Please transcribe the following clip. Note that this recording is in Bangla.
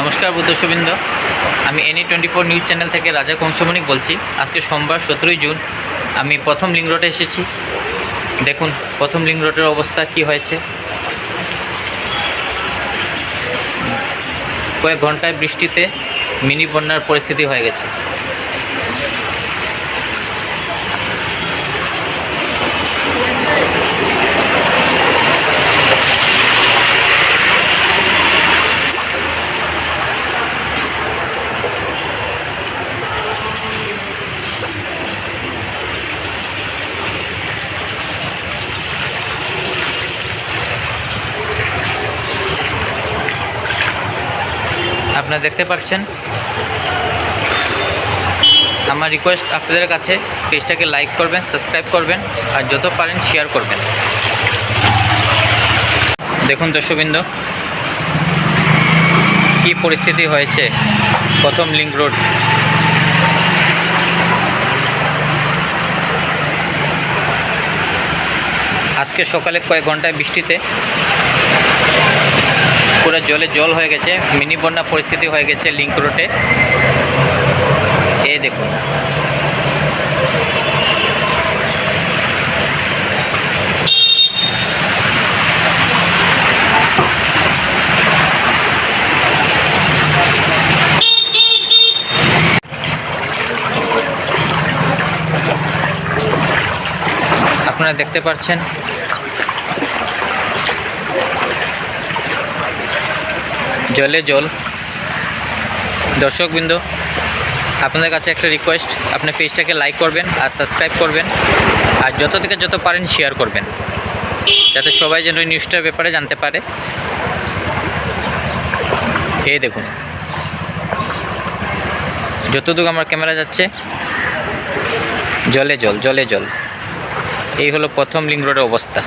নমস্কার বুদ্ধস্ববৃন্দ আমি এনি টোয়েন্টি ফোর নিউজ চ্যানেল থেকে রাজা কংসমণিক বলছি। আজকে সোমবার সতেরোই জুন। আমি প্রথম লিঙ্ক রোডে এসেছি। দেখুন, প্রথম লিঙ্ক রোডের অবস্থা কি হয়েছে। কয়েক ঘন্টায় বৃষ্টিতে মিনি বন্যার পরিস্থিতি হয়ে গেছে। আপনারা দেখতে পাচ্ছেন। আমার রিকোয়েস্ট আপনাদের কাছে পেজটাকে লাইক করবেন সাবস্ক্রাইব করবেন, আর যত পারেন শেয়ার করবেন। দেখুন দর্শকবৃন্দ, কী পরিস্থিতি হয়েছে প্রথম লিঙ্ক রোড আজকে সকালে কয়েক ঘন্টায় বৃষ্টিতে পুরো জলে জল হয়ে গেছে, মিনি বন্যা পরিস্থিতি হয়ে গেছে লিঙ্ক রোডে। এই দেখুন। আপনারা দেখতে পাচ্ছেন জলে জল। দর্শকবৃন্দ, আপনাদের কাছে একটা রিকোয়েস্ট আপনি পেজটাকে লাইক করবেন আর সাবস্ক্রাইব করবেন। আর যত থেকে যত পারেন শেয়ার করবেন। যাতে সবাই যেন এই নিউজটার ব্যাপারে জানতে পারে। এই দেখুন। যতটুকু আমার ক্যামেরা যাচ্ছে, জলে জল জলে জল। এই হলো প্রথম লিঙ্ক রোডের অবস্থা।